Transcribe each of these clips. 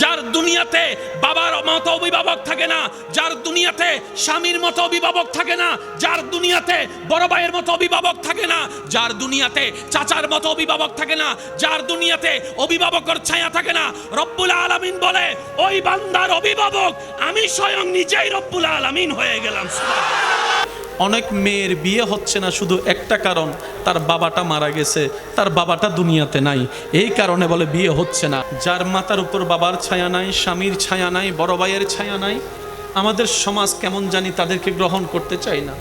যার দুনিয়াতে বাবার মতো অভিভাবক থাকে না, যার দুনিয়াতে স্বামীর মতো অভিভাবক থাকে না, যার দুনিয়াতে বড় ভাইয়ের মতো অভিভাবক থাকে না, যার দুনিয়াতে চাচার মতো অভিভাবক থাকে না, যার দুনিয়াতে অভিভাবকের ছায়া থাকে না, রব্বুল আলামিন বলে, ওই বান্দার অভিভাবক, আমি স্বয়ং নিজেই রব্বুল আলামিন হয়ে গেলাম। অনেক মেয়ের বিয়ে হচ্ছে না শুধু একটা কারণ, তার বাবাটা মারা গেছে, তার বাবাটা দুনিয়াতে নাই। এই কারণে বলে বিয়ে হচ্ছে না। যার মাতার উপর বাবার ছায়া নাই, স্বামীর ছায়া নাই, বড় ভাইয়ের ছায়া নাই, আমাদের সমাজ কেমন জানি তাদেরকে গ্রহণ করতে চায় না।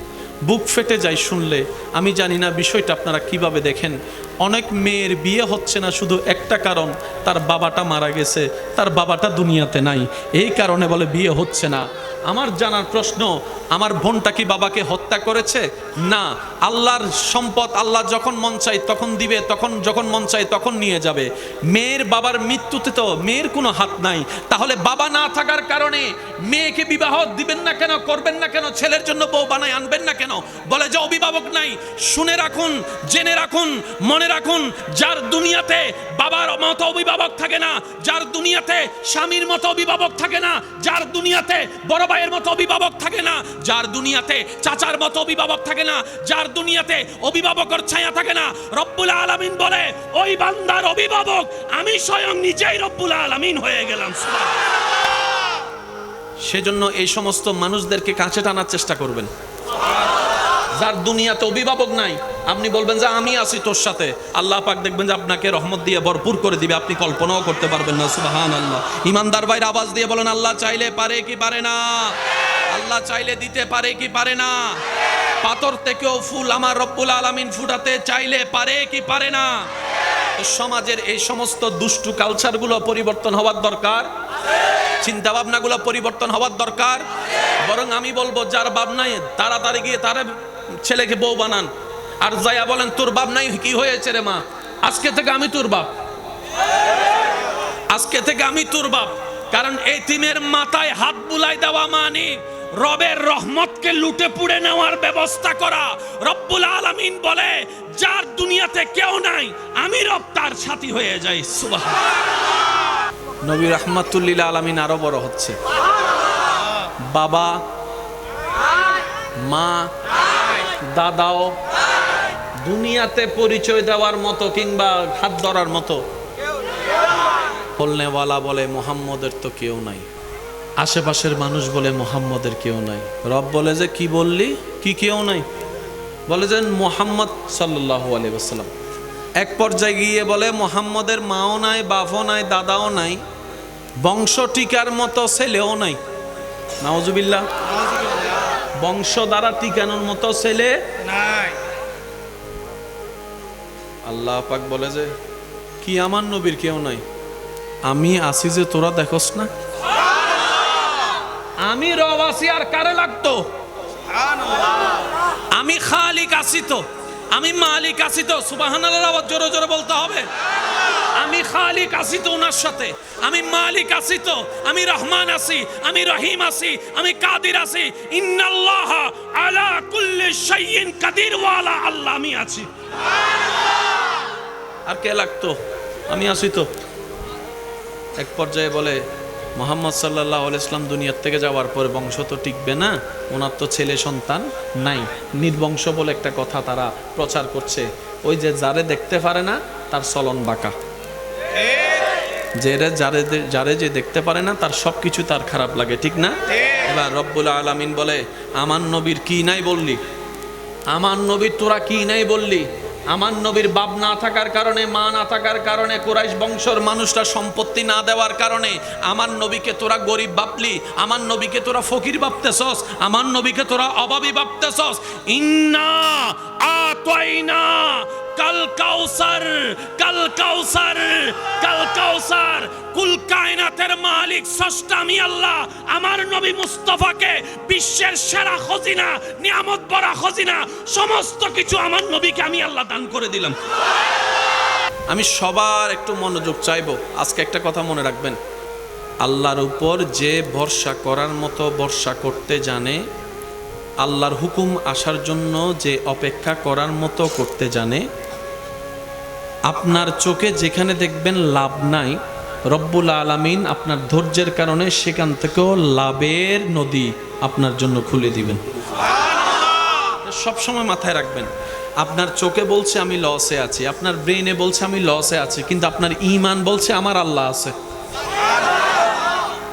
বুক ফেটে যায় শুনলে। আমি জানি না বিষয়টা আপনারা কীভাবে দেখেন। অনেক মেয়ের বিয়ে হচ্ছে না শুধু একটা কারণ, তার বাবাটা মারা গেছে, তার বাবাটা দুনিয়াতে নাই। এই কারণে বলে বিয়ে হচ্ছে না। আমার জানার প্রশ্ন, আমার বোনটা কি বাবাকে হত্যা করেছে? না। আল্লাহর সম্পদ আল্লাহ যখন মন চাই তখন দিবে, তখন যখন মন চাই তখন নিয়ে যাবে। মেয়ের বাবার মৃত্যুতে তো মেয়ের কোনো হাত নাই। তাহলে বাবা না থাকার কারণে মেয়েকে বিবাহ দিবেন না কেন, করবেন না কেন, ছেলের জন্য বউ বানায় আনবেন না কেন? বলে যে অভিভাবক নাই। শুনে রাখুন, জেনে রাখুন, মনে রাখুন, যার দুনিয়াতে বাবার মতো অভিভাবক থাকে না, যার দুনিয়াতে স্বামীর মতো অভিভাবক থাকে না, যার দুনিয়াতে বড় ভাইয়ের মতো অভিভাবক থাকে না, যার দুনিয়াতে চাচার মতো অভিভাবক থাকে না, যার দুনিয়াতে অভিভাবকের ছায়া থাকে না, রব্বুল আলামিন বলে, ওই বান্দার অভিভাবক, আমি স্বয়ং নিজেই রব্বুল আলামিন হয়ে গেলাম। সেজন্য এই সমস্ত মানুষদেরকে কাছে টানার চেষ্টা করবেন। যার দুনিয়াতে অভিভাবক নাই, আপনি বলবেন যে আমি আছি তোর সাথে। আল্লাহ পাক দেখবেন যে আপনাকে রহমত দিয়ে ভরপুর করে দিবে, আপনি কল্পনাও করতে পারবেন না সুবাহান আল্লাহ ইমানদার ভাইয়ের আওয়াজ দিয়ে বলেন, আল্লাহ চাইলে পারে কি পারে না? আল্লাহ চাইলে দিতে পারে কি পারে না? পাথর থেকেও ফুল আমার রব্বুল আলামিন ফুটাতে চাইলে পারে কি পারে না? সমাজের এই সমস্ত দুষ্টু কালচারগুলো পরিবর্তন হওয়ার দরকার। চিন্তা ভাবনাগুলো পরিবর্তন হওয়ার দরকার। বরং আমি বলব, যার বাপ নাই, তাড়াতাড়ি গিয়ে তার ছেলেকে বউ বানান। আর যাইয়া বলেন, তোর বাপ নাই, কি হয়েছে রে মা? আজকে থেকে আমি তোর বাপ। আজকে থেকে আমি তোর বাপ। কারণ তিমের মাথায় হাত বুলাই দেওয়া মানে রবের রহমতকে লুটে পুড়ে নেওয়ার ব্যবস্থা করা। রব্বুল আলামিন বলে, যার দুনিয়াতে কেউ নাই, আমি রব তার সাথী হয়ে যাই। সুবাহ নবী রহমাতুল্লিল আলমিন আরও বড় হচ্ছে। বাবা, মা, দাদাও, দুনিয়াতে পরিচয় দেওয়ার মতো কিংবা হাত ধরার মতো বলনেওয়ালা বলে মোহাম্মদের তো কেউ নাই। আশেপাশের মানুষ বলে মোহাম্মদের কেউ নাই। রব বলে যে, কি বললি? কি কেউ নাই? বলে যে, মোহাম্মদ সাল্লাহ আলী আসসালাম এক পর্যায়ে গিয়ে বলে, মোহাম্মদের মাও নাই, বাপও নাই, দাদাও নাই, বংশ টিকার মতো ছেলেও নাই। নাওজুবিল্লাহ বংশ দ্বারা টিকানোর মতো ছেলে? নাই। আল্লাহ পাক বলে যে কি আমার নবীর কেউ নাই? আমি আসি যে তোরা দেখোস না? আমি রব আসি আর কারে লাগতো? আমি খালিক আসি তো। আমি মালিক আসি তো। সুবাহান আবার জোরে জোরে বলতে হবে। খালিক আসি তো ওনার সাথে। আমি মালিক আসি তো, আমি রহমান আসি আমি রহিম আসি আমি কাদির আসি ইন্নাল্লাহ আলা কুল্লি শাইইন কাদির ওয়ালা আল্লাহ, আমি আছি। আর কে লাগতো? আমি আসি তো। এক পর্যায়ে বলে, মোহাম্মদ সাল্লাহ ইসলাম দুনিয়ার থেকে যাওয়ার পরে বংশ তো টিকবে না, ওনার তো ছেলে সন্তান নাই। নির্বংশ বলে একটা কথা তারা প্রচার করছে। ওই যে যারে দেখতে পারে না, তার চলন বাঁকা। যে যারে যারে যে দেখতে পারে না, তার সব কিছু তার খারাপ লাগে, ঠিক না? এবার রব্বুল আলামিন বলে, আমার নবীর কি নাই বললি? আমার নবীর তোরা কি নাই বললি? আমার নবীর বাপ না থাকার কারণে, মা না থাকার কারণে, কোরাইশ বংশর মানুষরা সম্পত্তি না দেওয়ার কারণে, আমার নবীকে তোরা গরিব ভাবলি, আমার নবীকে তোরা ফকির ভাবতেছস, আমার নবীকে তোরা অভাবী ভাবতেছস। ইন্না আতাইনা কাল কাউসার কাল কাউসার কাল কাউসার। কুল কায়নাতের মালিক, স্রষ্টা আমি আল্লাহ। আমার নবী মুস্তফাকে বিশ্বের সেরা খজিনা, নিয়ামত বড়া খজিনা, সমস্ত কিছু আমার নবীকে আমি আল্লাহ দান করে দিলাম। আমি সবার একটু মনোযোগ চাইব। আজকে একটা কথা মনে রাখবেন। আল্লাহর উপর যে ভরসা করার মতো ভরসা করতে জানে, আল্লাহর হুকুম আসার জন্য যে অপেক্ষা করার মতো করতে জানে আপনার চোখে যেখানে দেখবেন লাভ নাই রব্বুল আলামিন আপনার ধৈর্যের কারণে সেখান থেকেও লাভের নদী আপনার জন্য খুলে দিবেন। সব সময় মাথায় রাখবেন আপনার চোখে বলছে আমি লসে আছি আপনার ব্রেনে বলছে আমি লসে আছি কিন্তু আপনার ইমান বলছে আমার আল্লাহ আছে।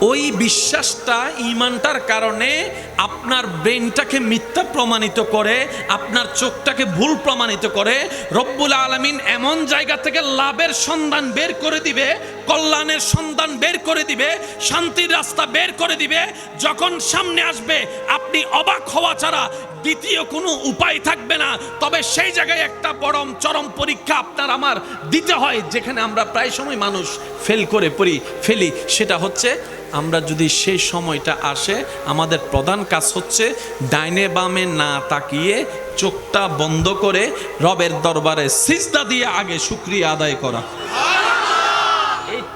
ওই বিশ্বাসটা ইমানটার কারণে আপনার ব্রেনটাকে মিথ্যা প্রমাণিত করে, আপনার চোখটাকে ভুল প্রমাণিত করে, রব্বুল আলমিন এমন জায়গা থেকে লাভের সন্ধান বের করে দিবে, কল্যাণের সন্ধান বের করে দিবে, শান্তির রাস্তা বের করে দিবে। যখন সামনে আসবে, আপনি অবাক হওয়া ছাড়া দ্বিতীয় কোনো উপায় থাকবে না। তবে সেই জায়গায় একটা পরম চরম পরীক্ষা আপনার আমার দিতে হয়, যেখানে আমরা প্রায় সময় মানুষ ফেল করে পড়ি, ফেলি। সেটা হচ্ছে, আমরা যদি সেই সময়টা আসে, আমাদের প্রধান কাজ হচ্ছে ডাইনে বামে না তাকিয়ে চোখটা বন্ধ করে রবের দরবারে সিজদা দিয়ে আগে শুক্রিয়া আদায় করা।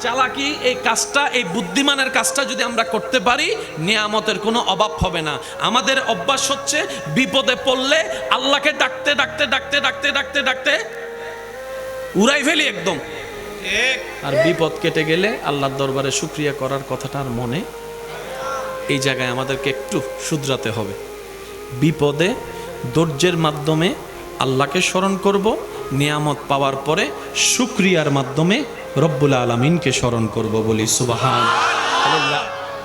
চালাকি, এই কাজটা, এই বুদ্ধিমানের কাজটা যদি আমরা করতে পারি, নিয়ামতের কোনো অভাব হবে না। আমাদের অভ্যাস হচ্ছে বিপদে পড়লে আল্লাহকে ডাকতে ডাকতে ডাকতে ডাকতে ডাকতে ডাকতে উড়াই ফেলি একদম। আর বিপদ কেটে গেলে আল্লাহর দরবারে শুক্রিয়া করার কথাটা আর মনে এই জায়গায় আমাদেরকে একটু শুধরাতে হবে। বিপদে ধৈর্যের মাধ্যমে আল্লাহকে স্মরণ করব নিয়ামত পাওয়ার পরে শুক্রিয়ার মাধ্যমে রব্বুল আলমিনকে স্মরণ করব বলি, সুবাহান।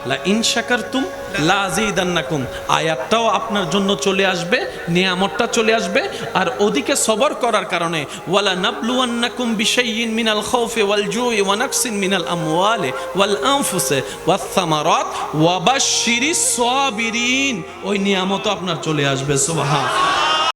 লা ইন শাকারতুম লা আযীদান্নাকুম। আয়াতটাও আপনার জন্য চলে আসবে, নিয়ামতটা চলে আসবে, আর ওদিকে সবর করার কারণে ওয়ালা নাবলুয়ান্নাকুম বিশাইয়িন মিনাল খাউফি ওয়াল জুই ওয়া নাকসিন মিনাল আমওয়ালি ওয়াল আনফুসি ওয়াস সামারাত ওয়া বাশশিরিস সাবিরিন। ওই নিয়ামতও আপনার চলে আসবে, সুবহান।